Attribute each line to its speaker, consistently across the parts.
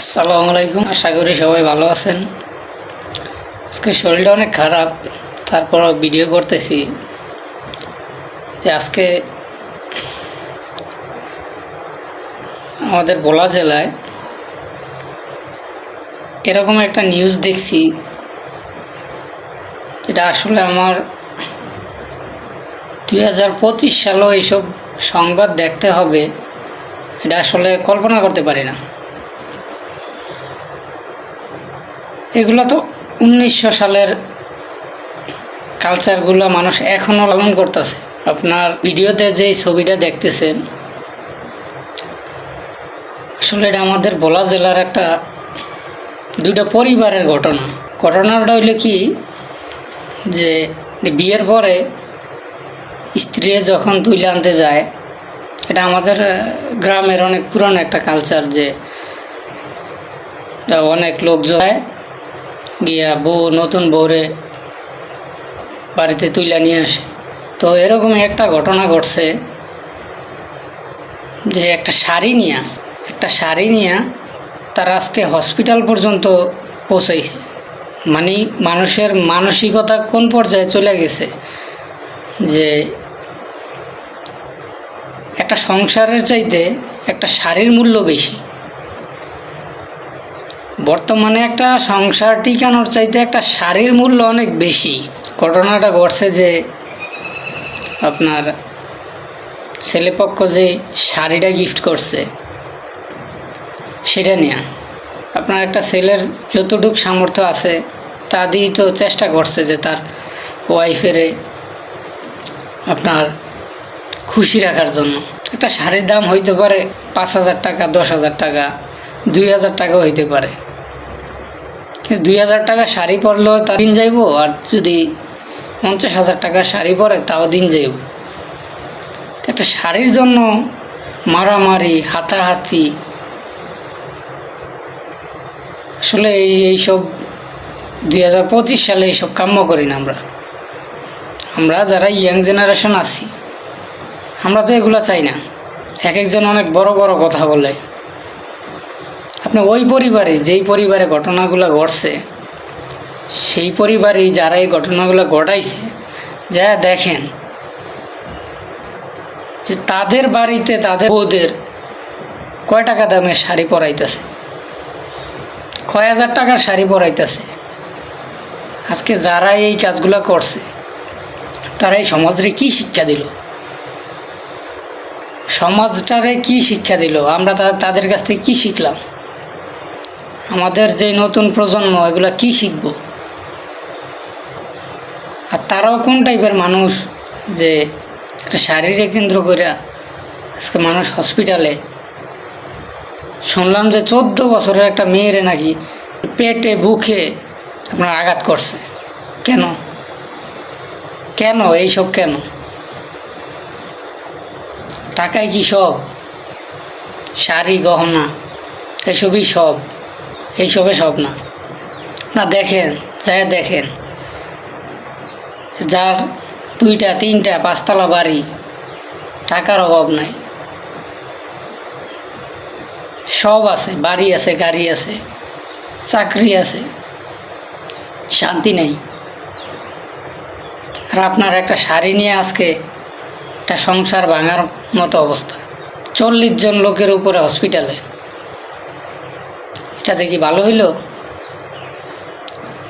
Speaker 1: আসসালামু আলাইকুম, আশা করি সবাই ভালো আছেন। আজকে শরীরটা অনেক খারাপ তারপর ভিডিও করতেছি যে আজকে আমাদের বোলা জেলায় এরকম একটা নিউজ দেখছি যেটা আসলে আমার দুই হাজার পঁচিশ সালেও এইসব সংবাদ দেখতে হবে, এটা আসলে কল্পনা করতে পারি না। এগুলো তো উনিশশো সালের কালচারগুলো মানুষ এখনও লালন করতেছে। আপনার ভিডিওতে যে ছবিটা দেখতেছেন, আসলে এটা আমাদের বলা জেলার একটা দুইটা পরিবারের ঘটনা। ঘটনাটা হইল কি, যে বিয়ের পরে স্ত্রী যখন তুলে আনতে যায়, এটা আমাদের গ্রামের অনেক পুরানো একটা কালচার যে, অনেক লোক যায় গিয়া বউ নতুন বউরে বাড়িতে তুলে নিয়ে আসে। তো এরকম একটা ঘটনা ঘটছে যে একটা শাড়ি নিয়া, একটা শাড়ি নিয়া তার আজকে হসপিটাল পর্যন্ত পৌঁছাইছে। মানে মানুষের মানসিকতা কোন পর্যায়ে চলে গেছে? যে একটা সংসারের চাইতে একটা শাড়ির মূল্য বেশি। বর্তমানে একটা সংসার টিকানোর চাইতে একটা শাড়ির মূল্য অনেক বেশি। ঘটনাটা ঘটছে যে আপনার ছেলেপক্ষ যে শাড়িটা গিফট করছে, সেটা নেয়া। আপনার একটা ছেলের যতটুক সামর্থ্য আছে, তা দিয়েই তো চেষ্টা করছে যে তার ওয়াইফেরে আপনার খুশি রাখার জন্য। একটা শাড়ির দাম হইতে পারে পাঁচ হাজার টাকা, দশ হাজার টাকা, দুই হাজার টাকা হইতে পারে। দুই হাজার টাকা শাড়ি পরলেও তার দিন যাইব, আর যদি পঞ্চাশ হাজার টাকা শাড়ি পরে তাও দিন যাইব। তো একটা শাড়ির জন্য মারামারি, হাতাহাতি, আসলে এই এইসব দুই হাজার পঁচিশ সালে এইসব কাম্য করি না আমরা। আমরা যারা ইয়াং জেনারেশন আছি, আমরা তো এগুলো চাই না। এক একজন অনেক বড় বড় কথা বলে। আপনি ওই পরিবারে, যেই পরিবারে ঘটনাগুলো ঘটছে, সেই পরিবারেই যারা এই ঘটনাগুলো ঘটাইছে, যা দেখেন, যে তাদের বাড়িতে তাদের বউদের কয় টাকা দামের শাড়ি পরাইতেছে? কয় হাজার টাকার শাড়ি পরাইতেছে? আজকে যারা এই কাজগুলো করছে, তারা এই সমাজরে কি শিক্ষা দিল? সমাজটারে কি শিক্ষা দিল? আমরা তাদের কাছ থেকে কি শিখলাম? আমাদের যে নতুন প্রজন্ম, এগুলো কি শিখব? আর তারাও কোন টাইপের মানুষ যে একটা শারীরিক কেন্দ্র করে আজকে মানুষ হসপিটালে? শুনলাম যে চোদ্দ বছরের একটা মেয়েরে নাকি পেটে, বুকে আপনার আঘাত করছে। কেন? কেন? এইসব কেন? টাকায় কি সব? শাড়ি, গহনা, এসবই সব। এইসবে সব না। আপনারা দেখেন যাই দেখেন। যার দুইটা, তিনটা, পাঁচতলা বাড়ি, টাকার অভাব নাই। সব আছে, বাড়ি আছে, গাড়ি আছে, চাকরি আছে, শান্তি নেই। আর আপনার একটা শাড়ি নিয়ে আজকে একটা সংসার ভাঙার মতো অবস্থা। চল্লিশ জন লোকের উপরে হসপিটালে এটাতে কি ভালো হইল?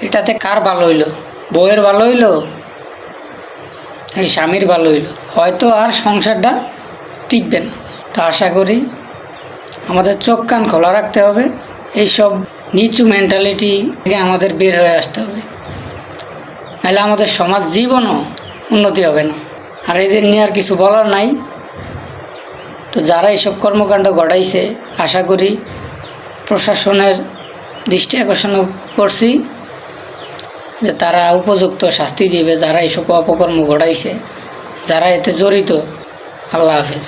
Speaker 1: এটাতে কার ভালো হইল? বউয়ের ভালো হইল? এই স্বামীর ভালো হইল? হয়তো আর সংসারটা টিকবে না। তা আশা করি আমাদের চোখ কান খোলা রাখতে হবে। এইসব নিচু মেন্টালিটি থেকে আমাদের বের হয়ে আসতে হবে। নাহলে আমাদের সমাজ জীবনও উন্নতি হবে না। আর এদের নিয়ে আর কিছু বলার নাই। তো যারা এইসব কর্মকাণ্ড ঘটাইছে, আশা করি প্রশাসনের দৃষ্টি আকর্ষণ করছি যে তারা উপযুক্ত শাস্তি দিবে, যারা এইসব অপকর্ম ঘটাইছে, যারা এতে জড়িত। আল্লাহ হাফেজ।